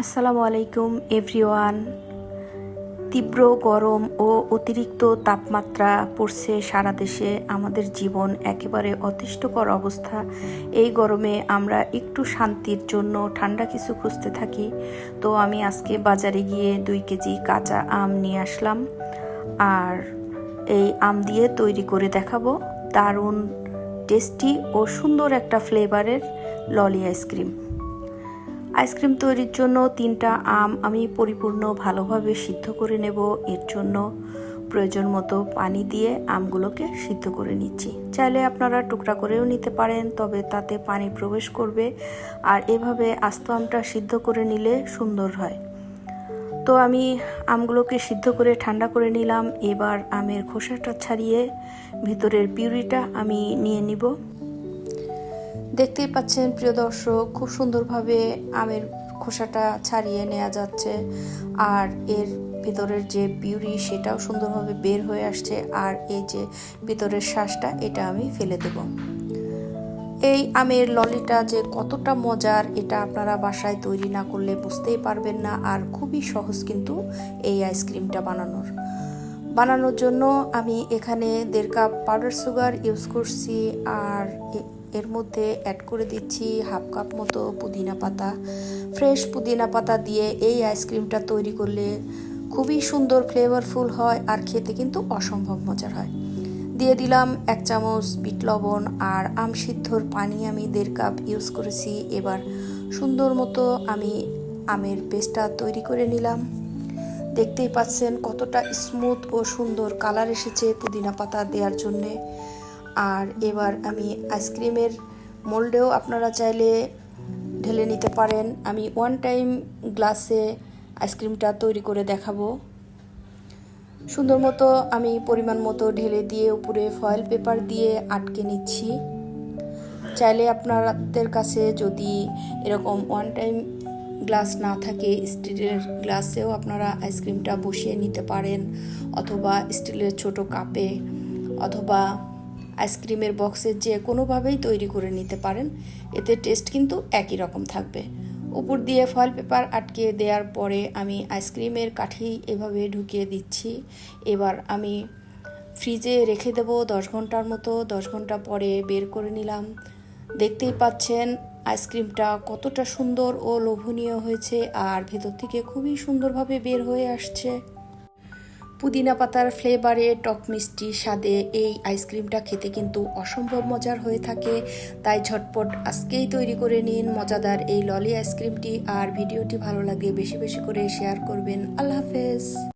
আসসালামু আলাইকুম, এভরিওয়ান। তীব্র গরম ও অতিরিক্ত তাপমাত্রা পড়ছে সারা দেশে। আমাদের জীবন একেবারে অতিষ্ঠকর অবস্থা। এই গরমে আমরা একটু শান্তির জন্য ঠান্ডা কিছু খুঁজতে থাকি। তো আমি আজকে বাজারে গিয়ে দুই কেজি কাঁচা আম নিয়ে আসলাম। আর এই আম দিয়ে তৈরি করে দেখাবো। দারুণ, টেস্টি ও সুন্দর একটা ফ্লেভারের ললি আইসক্রিম। আইসক্রিম তৈরির জন্য তিনটা আম আমি পরিপূর্ণ ভালোভাবে সিদ্ধ করে নেব। এর জন্য প্রয়োজন মতো পানি দিয়ে আমগুলোকে সিদ্ধ করে নিচ্ছি। চাইলে আপনারা টুকরা করেও নিতে পারেন, তবে তাতে পানি প্রবেশ করবে। আর এভাবে আস্ত আমটা সিদ্ধ করে নিলে সুন্দর হয়। তো আমি আমগুলোকে সিদ্ধ করে ঠান্ডা করে নিলাম। এবার আমের খোসাটা ছাড়িয়ে ভিতরের পিউরিটা আমি নিয়ে নিব। দেখতেই পাচ্ছেন, প্রিয় দর্শক, খুব সুন্দরভাবে আমের খোসাটা ছাড়িয়ে নেওয়া যাচ্ছে আর এর ভিতরের যে পিউরি সেটাও সুন্দরভাবে বের হয়ে আসছে আর এই যে ভিতরের শ্বাসটা এটা আমি ফেলে দেব। এই আমের ললিটা যে কতটা মজার, এটা আপনারা বাসায় তৈরি না করলে বুঝতেই পারবেন না আর খুবই সহজ কিন্তু এই আইসক্রিমটা বানানোর। বানানোর জন্য আমি এখানে দেড় কাপ পাউডার সুগার ইউজ করছি আর এর মধ্যে অ্যাড করে দিচ্ছি হাফ কাপ মতো পুদিনা পাতা। ফ্রেশ পুদিনা পাতা দিয়ে এই আইসক্রিমটা তৈরি করলে খুবই সুন্দর ফ্লেভারফুল হয় আর খেতে কিন্তু অসম্ভব মজার হয়। দিয়ে দিলাম এক চামচ বিট লবণ আর আম সিদ্ধর পানি আমি দেড় কাপ ইউজ করেছি। এবার সুন্দর মতো আমি আমের পেস্টটা তৈরি করে নিলাম। দেখতেই পাচ্ছেন কতটা স্মুথ ও সুন্দর কালার এসেছে পুদিনা পাতা দেওয়ার জন্যে। আর এবার আমি আইসক্রিমের মোল্ডেও আপনারা চাইলে ঢেলে নিতে পারেন। আমি ওয়ান টাইম গ্লাসে আইসক্রিমটা তৈরি করে দেখাবো। সুন্দর মতো আমি পরিমাণ মতো ঢেলে দিয়ে উপরে ফয়েল পেপার দিয়ে আটকে নিচ্ছি। চাইলে আপনাদের কাছে যদি এরকম ওয়ান টাইম গ্লাস না থাকে, স্টিলের গ্লাসেও আপনারা আইসক্রিমটা বসিয়ে নিতে পারেন। অথবা স্টিলের ছোট কাপে অথবা আইসক্রিমের বক্সের যে কোনোভাবেই তৈরি করে নিতে পারেন, এতে টেস্ট কিন্তু একই রকম থাকবে। উপর দিয়ে ফয়েল পেপার আটকে দেওয়ার পরে আমি আইসক্রিমের কাঠি এভাবে ঢুকিয়ে দিচ্ছি। এবার আমি ফ্রিজে রেখে দেবো দশ ঘণ্টার মতো, দশ ঘণ্টা পরে বের করে নিলাম। দেখতেই পাচ্ছেন আইসক্রিমটা কতটা সুন্দর ও লোভনীয় হয়েছে, আর ভেতর থেকে খুবই সুন্দরভাবে বের হয়ে আসছে। পুদিনা পাতার ফ্লেভারে, টক মিষ্টি স্বাদে এই আইসক্রিমটা খেতে কিন্তু অসম্ভব মজার হয়ে থাকে। তাই ঝটপট আজকেই তৈরি করে নিন মজাদার এই ললি আইসক্রিমটি। আর ভিডিওটি ভালো লাগে বেশি বেশি করে শেয়ার করবেন। আল্লাহ হাফেজ।